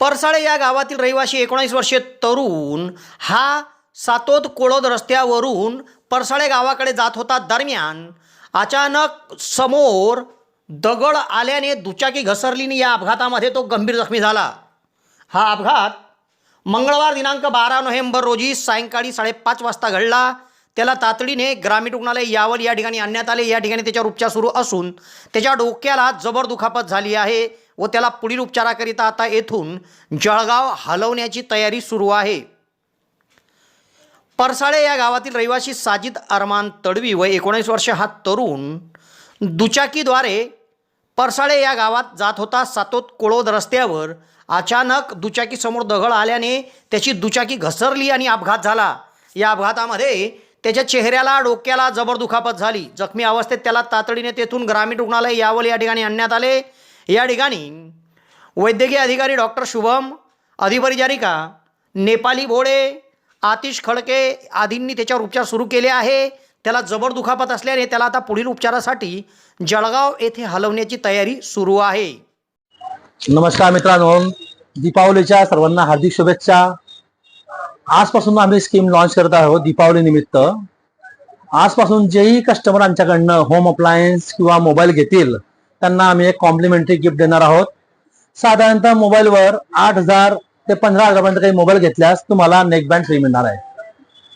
परसाळे या गावातील रहिवासी एकोणीस वर्षीय तरुण हा सातोद कोळद रस्त्यावरून परसाळे गावाकडे जात होता. दरम्यान अचानक समोर दगड आल्याने दुचाकी घसरलीने या अपघातामध्ये तो गंभीर जखमी झाला. हा अपघात मंगळवार दिनांक बारा नोव्हेंबर रोजी सायंकाळी साडेपाच वाजता घडला. त्याला तातडीने ग्रामीण रुग्णालय यावल या ठिकाणी आणण्यात आले. या ठिकाणी त्याच्यावर उपचार सुरू असून त्याच्या डोक्याला जबर दुखापत झाली आहे. व त्याला पुढील उपचाराकरिता आता येथून जळगाव हलवण्याची तयारी सुरू आहे. परसाळे या गावातील रहिवासी साजिद अरमान तडवी व एकोणीस वर्ष हा तरुण दुचाकीद्वारे परसाळे या गावात जात होता. सातोत कोळोद रस्त्यावर अचानक दुचाकीसमोर दगड आल्याने त्याची दुचाकी घसरली आणि अपघात झाला. या अपघातामध्ये त्याच्या चेहऱ्याला डोक्याला जबर दुखापत झाली. जखमी अवस्थेत त्याला तातडीने तेथून ग्रामीण रुग्णालय यावल या ठिकाणी आणण्यात आले. या ठिकाणी वैद्यकीय अधिकारी डॉक्टर शुभम अधिपरिचारिका नेपाली भोळे आतिश खडके आदींनी त्याच्यावर उपचार सुरू केले आहे. त्याला जबर दुखापत असल्याने त्याला आता पुढील उपचारासाठी जळगाव येथे हलवण्याची तयारी सुरू आहे. नमस्कार मित्रांनो. दीपावलीच्या सर्वांना हार्दिक शुभेच्छा. आजपासून आम्ही स्कीम लॉन्च करत आहोत दीपावली निमित्त. आजपासून जेही कस्टमर आमच्याकडनं होम अप्लायन्स किंवा मोबाईल घेतील त्यांना आम्ही एक कॉम्प्लिमेंटरी गिफ्ट देणार आहोत. साधारणतः मोबाईलवर आठ हजार ते पंधरा हजारपर्यंत काही मोबाईल घेतल्यास तुम्हाला नेकबँड फ्री मिळणार आहे.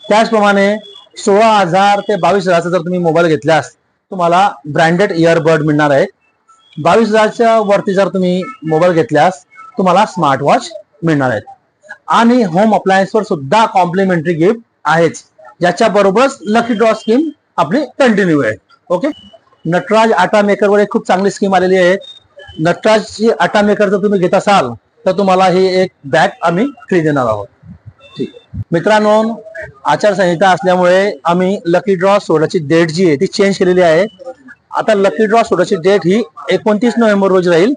त्याचप्रमाणे सोळा हजार ते बावीस हजारचा जर तुम्ही मोबाईल घेतल्यास तुम्हाला ब्रँडेड इयरबड मिळणार आहे. बावीस हजारच्या वरती जर तुम्ही मोबाईल घेतल्यास तुम्हाला स्मार्ट वॉच मिळणार आहेत. आणि होम अप्लायन्सवर सुद्धा कॉम्प्लिमेंटरी गिफ्ट आहेच. ज्याच्या बरोबरच लकी ड्रॉ स्कीम आपली कंटिन्यू आहे. ओके नटराज आटा मेकरवर एक खूप चांगली स्कीम आलेली आहे. नटराजची आटा मेकर जर तुम्ही घेत असाल तर तुम्हाला ही एक बॅग आम्ही फ्री देणार आहोत. ठीक. मित्रांनो आचारसंहिता असल्यामुळे आम्ही लकी ड्रॉ सोडाची डेट जी आहे ती चेंज केलेली आहे. आता लकी ड्रॉ सोडाची डेट ही एकोणतीस नोव्हेंबर रोजी राहील.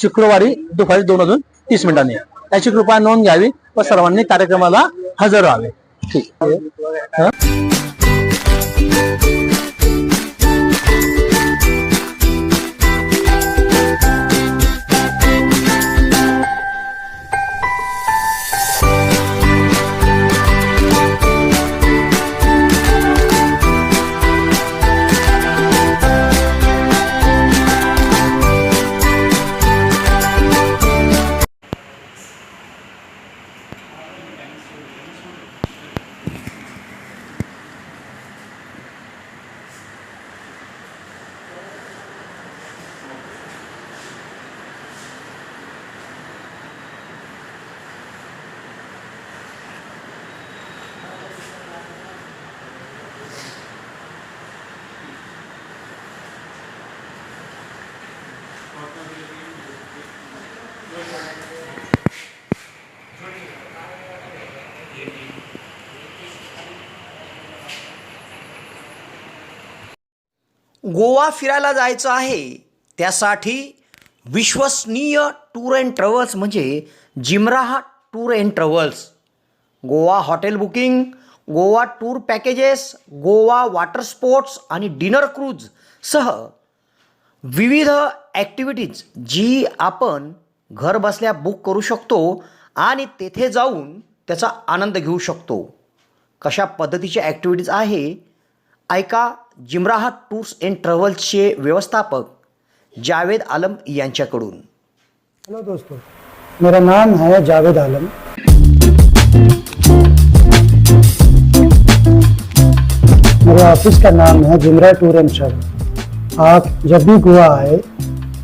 शुक्रवारी दुपारी दोन वाजून तीस मिनिटांनी. याची कृपया नोंद घ्यावी व सर्वांनी कार्यक्रमाला हजर राहावे ठीक. आहे गोवा फिरायला जायचं आहे. त्यासाठी विश्वसनीय टूर अँड ट्रॅव्हल्स म्हणजे जिमराहा tour and travels. Goa hotel booking Goa tour packages Goa water sports आणि डिनर क्रूज सह विविध ॲक्टिव्हिटीज जी आपण घर बसल्या बुक करू शकतो आणि तेथे जाऊन त्याचा आनंद घेऊ शकतो. कशा पद्धतीच्या ॲक्टिव्हिटीज आहे? ऐका जिमराहा टूर्स अँड ट्रॅव्हल्सचे व्यवस्थापक जावेद आलम यांच्याकडून. हेलो दोस्तों मेरा नाम है जावेद आलम. मेरे ऑफिस का नाम है जिमरा टूर एंड ट्रैवल आप जब भी गोवा आए,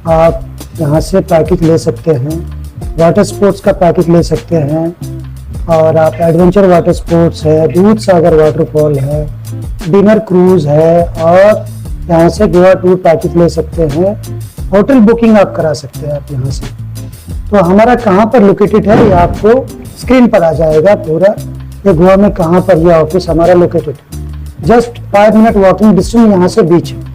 आप यहाँ से पैकेज ले सकते हैं वाटर स्पोर्ट्स का पैकेज ले सकते हैं, और आप एडवेंचर वाटर स्पोर्ट्स है, दूध सागर वाटरफॉल है डिनर क्रूज है, और यहाँ से गोवा टूर पैकेज ले सकते हैं होटल बुकिंग आप करा सकते हैं आप यहाँ से। तो हमारा कहाँ पर लोकेटेड है, ये आपको स्क्रीन पर आ जाएगा पूरा ये गोवा में कहाँ पर ये ऑफ़िस हमारा लोकेटेड है। Just five minute walking distance यहाँ से बीच है।